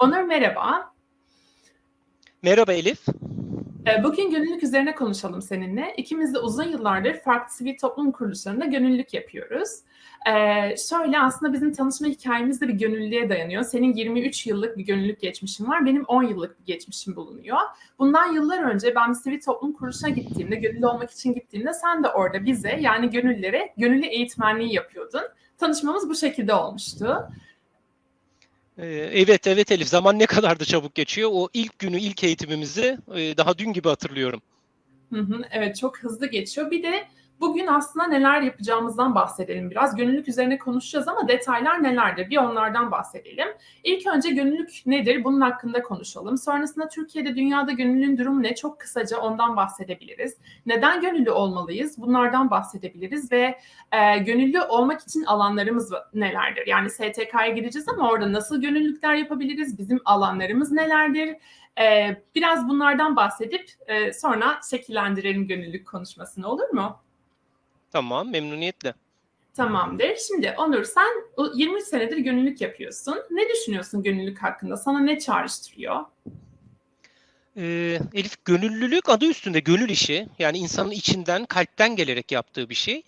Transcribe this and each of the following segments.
Onur merhaba. Merhaba Elif. Ee, Bugün gönüllülük üzerine konuşalım seninle. İkimiz de uzun yıllardır farklı sivil toplum kuruluşlarında gönüllülük yapıyoruz. Ee, şöyle aslında bizim tanışma hikayemiz de bir gönüllülüğe dayanıyor. Senin 23 yıllık bir gönüllülük geçmişin var, benim 10 yıllık bir geçmişim bulunuyor. Bundan yıllar önce ben bir sivil toplum kuruluşuna gittiğimde, gönüllü olmak için gittiğimde sen de orada bize yani gönüllülere gönüllü eğitmenliği yapıyordun. Tanışmamız bu şekilde olmuştu. Ee, Evet evet Elif zaman ne kadar da çabuk geçiyor. O ilk günü ilk eğitimimizi e, daha dün gibi hatırlıyorum. Hı hı, evet çok hızlı geçiyor. Bir de bugün aslında neler yapacağımızdan bahsedelim biraz. Gönüllülük üzerine konuşacağız ama detaylar nelerdir? Bir onlardan bahsedelim. İlk önce gönüllülük nedir? Bunun hakkında konuşalım. Sonrasında Türkiye'de, dünyada gönüllülüğün durumu ne? Çok kısaca ondan bahsedebiliriz. Neden gönüllü olmalıyız? Bunlardan bahsedebiliriz ve e, gönüllü olmak için alanlarımız nelerdir? Yani STK'ya gideceğiz ama orada nasıl gönüllülükler yapabiliriz? Bizim alanlarımız nelerdir? E, biraz bunlardan bahsedip e, sonra şekillendirelim gönüllülük konuşmasını olur mu? Tamam memnuniyetle. Tamamdır. Şimdi Onur sen o 23 senedir gönüllülük yapıyorsun. Ne düşünüyorsun gönüllülük hakkında? Sana ne çağrıştırıyor? Ee, Elif gönüllülük adı üstünde gönül işi. Yani insanın içinden kalpten gelerek yaptığı bir şey.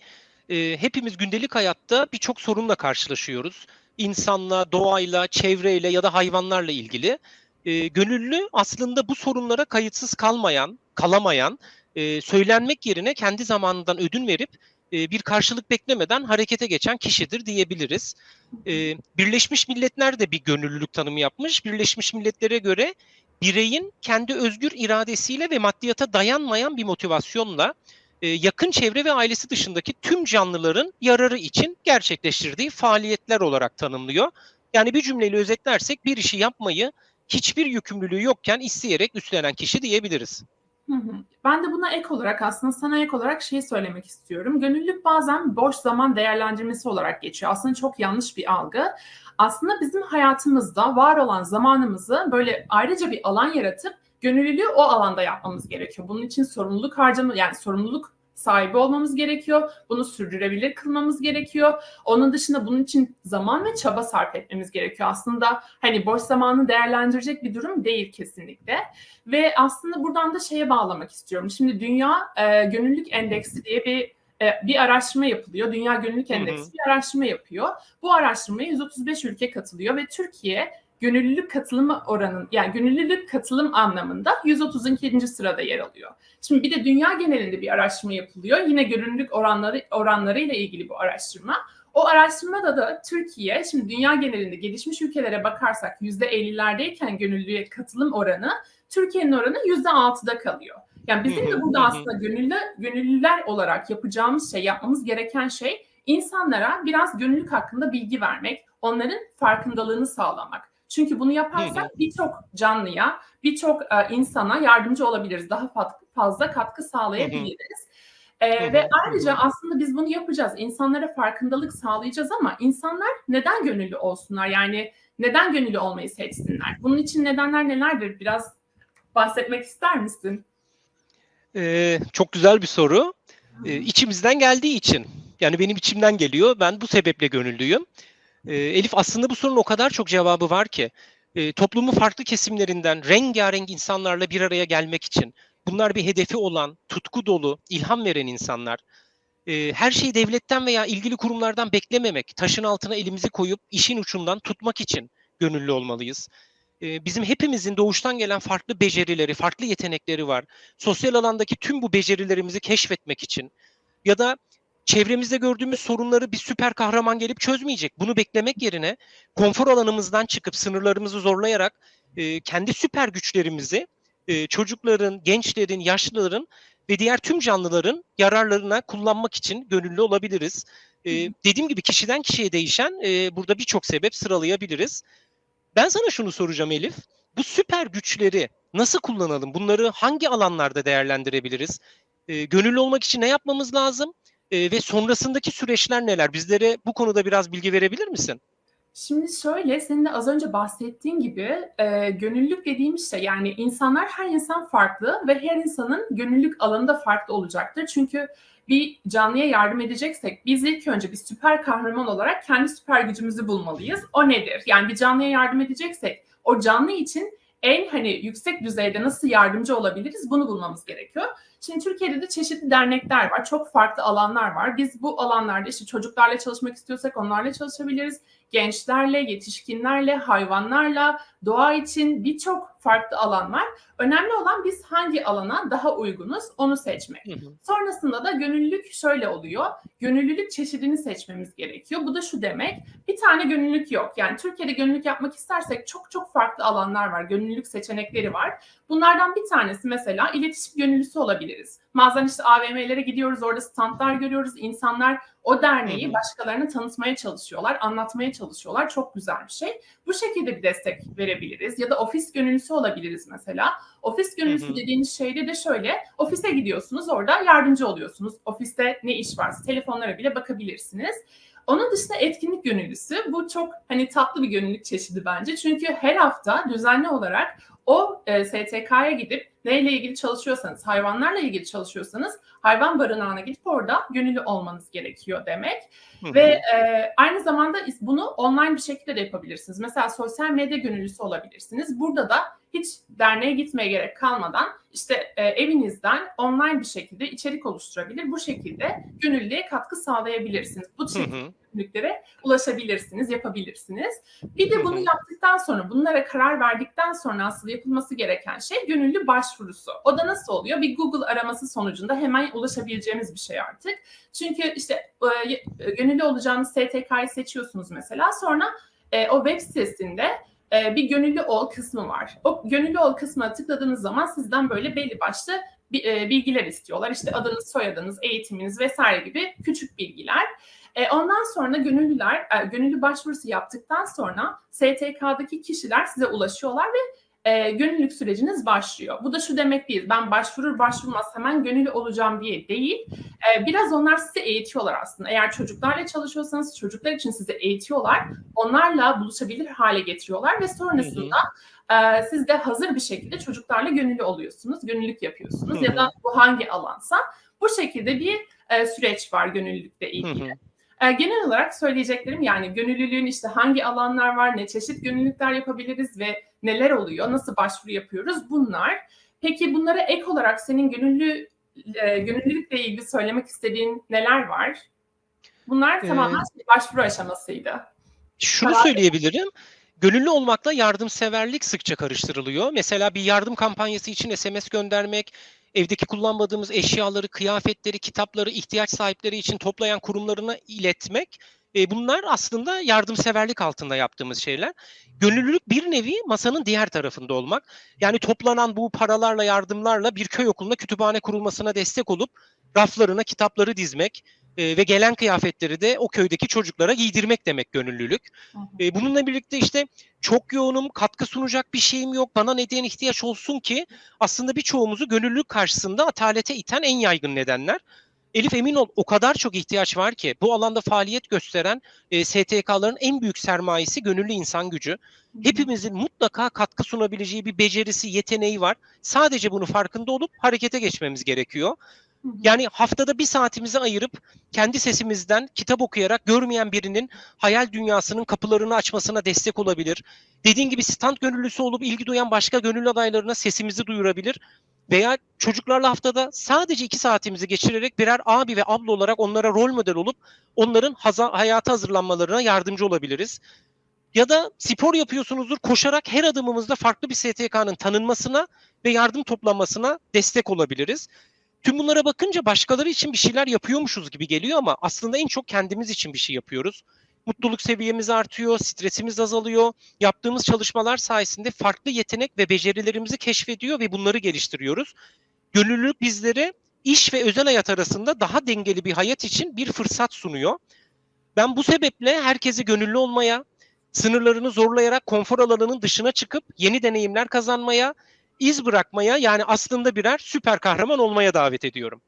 Ee, hepimiz gündelik hayatta birçok sorunla karşılaşıyoruz. İnsanla, doğayla, çevreyle ya da hayvanlarla ilgili. Ee, gönüllü aslında bu sorunlara kayıtsız kalmayan, kalamayan, e, söylenmek yerine kendi zamanından ödün verip e, bir karşılık beklemeden harekete geçen kişidir diyebiliriz. E, Birleşmiş Milletler de bir gönüllülük tanımı yapmış. Birleşmiş Milletler'e göre bireyin kendi özgür iradesiyle ve maddiyata dayanmayan bir motivasyonla e, yakın çevre ve ailesi dışındaki tüm canlıların yararı için gerçekleştirdiği faaliyetler olarak tanımlıyor. Yani bir cümleyle özetlersek bir işi yapmayı hiçbir yükümlülüğü yokken isteyerek üstlenen kişi diyebiliriz. Ben de buna ek olarak aslında sana ek olarak şeyi söylemek istiyorum. Gönüllülük bazen boş zaman değerlendirmesi olarak geçiyor. Aslında çok yanlış bir algı. Aslında bizim hayatımızda var olan zamanımızı böyle ayrıca bir alan yaratıp gönüllülüğü o alanda yapmamız gerekiyor. Bunun için sorumluluk harcama yani sorumluluk sahibi olmamız gerekiyor. Bunu sürdürebilir kılmamız gerekiyor. Onun dışında bunun için zaman ve çaba sarf etmemiz gerekiyor. Aslında hani boş zamanı değerlendirecek bir durum değil kesinlikle. Ve aslında buradan da şeye bağlamak istiyorum. Şimdi Dünya e, Gönüllülük Endeksi diye bir e, bir araştırma yapılıyor. Dünya Gönüllülük Hı hı. Endeksi bir araştırma yapıyor. Bu araştırmaya 135 ülke katılıyor ve Türkiye gönüllülük katılımı oranın yani gönüllülük katılım anlamında 132. sırada yer alıyor. Şimdi bir de dünya genelinde bir araştırma yapılıyor. Yine gönüllülük oranları oranları ile ilgili bu araştırma. O araştırmada da Türkiye, şimdi dünya genelinde gelişmiş ülkelere bakarsak %50'lerdeyken gönüllüye katılım oranı, Türkiye'nin oranı %6'da kalıyor. Yani bizim de burada aslında gönüllü gönüllüler olarak yapacağımız şey, yapmamız gereken şey insanlara biraz gönüllülük hakkında bilgi vermek, onların farkındalığını sağlamak. Çünkü bunu yaparsak birçok canlıya, birçok e, insana yardımcı olabiliriz. Daha fa- fazla katkı sağlayabiliriz. E, hı, ve ayrıca aslında biz bunu yapacağız. İnsanlara farkındalık sağlayacağız ama insanlar neden gönüllü olsunlar? Yani neden gönüllü olmayı seçsinler? Bunun için nedenler nelerdir? Biraz bahsetmek ister misin? Ee, çok güzel bir soru. Ee, içimizden geldiği için. Yani benim içimden geliyor. Ben bu sebeple gönüllüyüm. Ee, Elif aslında bu sorunun o kadar çok cevabı var ki. Ee, toplumun farklı kesimlerinden rengarenk insanlarla bir araya gelmek için. Bunlar bir hedefi olan, tutku dolu, ilham veren insanlar. Ee, her şeyi devletten veya ilgili kurumlardan beklememek, taşın altına elimizi koyup işin ucundan tutmak için gönüllü olmalıyız. Ee, bizim hepimizin doğuştan gelen farklı becerileri, farklı yetenekleri var. Sosyal alandaki tüm bu becerilerimizi keşfetmek için ya da çevremizde gördüğümüz sorunları bir süper kahraman gelip çözmeyecek. Bunu beklemek yerine konfor alanımızdan çıkıp sınırlarımızı zorlayarak e, kendi süper güçlerimizi e, çocukların, gençlerin, yaşlıların ve diğer tüm canlıların yararlarına kullanmak için gönüllü olabiliriz. E, dediğim gibi kişiden kişiye değişen e, burada birçok sebep sıralayabiliriz. Ben sana şunu soracağım Elif. Bu süper güçleri nasıl kullanalım? Bunları hangi alanlarda değerlendirebiliriz? E, gönüllü olmak için ne yapmamız lazım? E, ve sonrasındaki süreçler neler? Bizlere bu konuda biraz bilgi verebilir misin? Şimdi şöyle, senin de az önce bahsettiğin gibi e, gönüllülük dediğimiz şey yani insanlar her insan farklı ve her insanın gönüllülük alanı da farklı olacaktır. Çünkü bir canlıya yardım edeceksek biz ilk önce bir süper kahraman olarak kendi süper gücümüzü bulmalıyız. O nedir? Yani bir canlıya yardım edeceksek o canlı için en hani yüksek düzeyde nasıl yardımcı olabiliriz bunu bulmamız gerekiyor. Şimdi Türkiye'de de çeşitli dernekler var. Çok farklı alanlar var. Biz bu alanlarda işte çocuklarla çalışmak istiyorsak onlarla çalışabiliriz. Gençlerle, yetişkinlerle, hayvanlarla, doğa için birçok farklı alan var. Önemli olan biz hangi alana daha uygunuz onu seçmek. Hı hı. Sonrasında da gönüllülük şöyle oluyor. Gönüllülük çeşidini seçmemiz gerekiyor. Bu da şu demek. Bir tane gönüllülük yok. Yani Türkiye'de gönüllülük yapmak istersek çok çok farklı alanlar var. Gönüllülük seçenekleri var. Bunlardan bir tanesi mesela iletişim gönüllüsü olabiliriz. Bazen işte AVM'lere gidiyoruz, orada standlar görüyoruz. İnsanlar o derneği başkalarına tanıtmaya çalışıyorlar, anlatmaya çalışıyorlar. Çok güzel bir şey. Bu şekilde bir destek verebiliriz. Ya da ofis gönüllüsü olabiliriz mesela. Ofis gönüllüsü Hı hı. dediğiniz şeyde de şöyle, ofise gidiyorsunuz, orada yardımcı oluyorsunuz. Ofiste ne iş varsa telefonlara bile bakabilirsiniz. Onun dışında etkinlik gönüllüsü. Bu çok hani tatlı bir gönüllülük çeşidi bence. Çünkü her hafta düzenli olarak o e, STK'ya gidip neyle ilgili çalışıyorsanız, hayvanlarla ilgili çalışıyorsanız hayvan barınağına gidip orada gönüllü olmanız gerekiyor demek. Hı hı. Ve e, aynı zamanda bunu online bir şekilde de yapabilirsiniz. Mesela sosyal medya gönüllüsü olabilirsiniz. Burada da hiç derneğe gitmeye gerek kalmadan işte e, evinizden online bir şekilde içerik oluşturabilir. Bu şekilde gönüllüye katkı sağlayabilirsiniz. Bu Hı gönüllülüklere ulaşabilirsiniz, yapabilirsiniz. Bir de bunu yaptıktan sonra, bunlara karar verdikten sonra asıl yapılması gereken şey gönüllü başvurusu. O da nasıl oluyor? Bir Google araması sonucunda hemen ulaşabileceğimiz bir şey artık. Çünkü işte e, e, gönüllü olacağınız STK'yı seçiyorsunuz mesela. Sonra e, o web sitesinde bir gönüllü ol kısmı var. O gönüllü ol kısmına tıkladığınız zaman sizden böyle belli başlı bi- bilgiler istiyorlar. İşte adınız, soyadınız, eğitiminiz vesaire gibi küçük bilgiler. E, ondan sonra gönüllüler, e, gönüllü başvurusu yaptıktan sonra STK'daki kişiler size ulaşıyorlar ve e, gönüllülük süreciniz başlıyor. Bu da şu demek değil, ben başvurur başvurmaz hemen gönüllü olacağım diye değil. E, biraz onlar sizi eğitiyorlar aslında. Eğer çocuklarla çalışıyorsanız çocuklar için sizi eğitiyorlar. Onlarla buluşabilir hale getiriyorlar ve sonrasında e, siz de hazır bir şekilde çocuklarla gönüllü oluyorsunuz, gönüllülük yapıyorsunuz Hı ya hı. da bu hangi alansa bu şekilde bir e, süreç var gönüllülükle Hı ilgili. hı. E, genel olarak söyleyeceklerim yani gönüllülüğün işte hangi alanlar var, ne çeşit gönüllülükler yapabiliriz ve neler oluyor, nasıl başvuru yapıyoruz bunlar. Peki bunlara ek olarak senin gönüllü e, gönüllülükle ilgili söylemek istediğin neler var? Bunlar Ee, tamamen şey, başvuru aşamasıydı. Şunu Karar- söyleyebilirim. Gönüllü olmakla yardımseverlik sıkça karıştırılıyor. Mesela bir yardım kampanyası için SMS göndermek, evdeki kullanmadığımız eşyaları, kıyafetleri, kitapları ihtiyaç sahipleri için toplayan kurumlarına iletmek. e, bunlar aslında yardımseverlik altında yaptığımız şeyler. Gönüllülük bir nevi masanın diğer tarafında olmak. Yani toplanan bu paralarla, yardımlarla bir köy okuluna kütüphane kurulmasına destek olup raflarına kitapları dizmek e, ve gelen kıyafetleri de o köydeki çocuklara giydirmek demek gönüllülük. E, bununla birlikte işte çok yoğunum, katkı sunacak bir şeyim yok, bana neden ihtiyaç olsun ki aslında birçoğumuzu gönüllülük karşısında atalete iten en yaygın nedenler. Elif emin ol o kadar çok ihtiyaç var ki bu alanda faaliyet gösteren e, STK'ların en büyük sermayesi gönüllü insan gücü. Hepimizin mutlaka katkı sunabileceği bir becerisi, yeteneği var. Sadece bunu farkında olup harekete geçmemiz gerekiyor. Yani haftada bir saatimizi ayırıp kendi sesimizden kitap okuyarak görmeyen birinin hayal dünyasının kapılarını açmasına destek olabilir. Dediğin gibi stand gönüllüsü olup ilgi duyan başka gönüllü adaylarına sesimizi duyurabilir. Veya çocuklarla haftada sadece iki saatimizi geçirerek birer abi ve abla olarak onlara rol model olup onların haza, hayata hazırlanmalarına yardımcı olabiliriz. Ya da spor yapıyorsunuzdur koşarak her adımımızda farklı bir STK'nın tanınmasına ve yardım toplanmasına destek olabiliriz. Tüm bunlara bakınca başkaları için bir şeyler yapıyormuşuz gibi geliyor ama aslında en çok kendimiz için bir şey yapıyoruz. Mutluluk seviyemiz artıyor, stresimiz azalıyor. Yaptığımız çalışmalar sayesinde farklı yetenek ve becerilerimizi keşfediyor ve bunları geliştiriyoruz. Gönüllülük bizlere iş ve özel hayat arasında daha dengeli bir hayat için bir fırsat sunuyor. Ben bu sebeple herkesi gönüllü olmaya, sınırlarını zorlayarak konfor alanının dışına çıkıp yeni deneyimler kazanmaya, iz bırakmaya yani aslında birer süper kahraman olmaya davet ediyorum.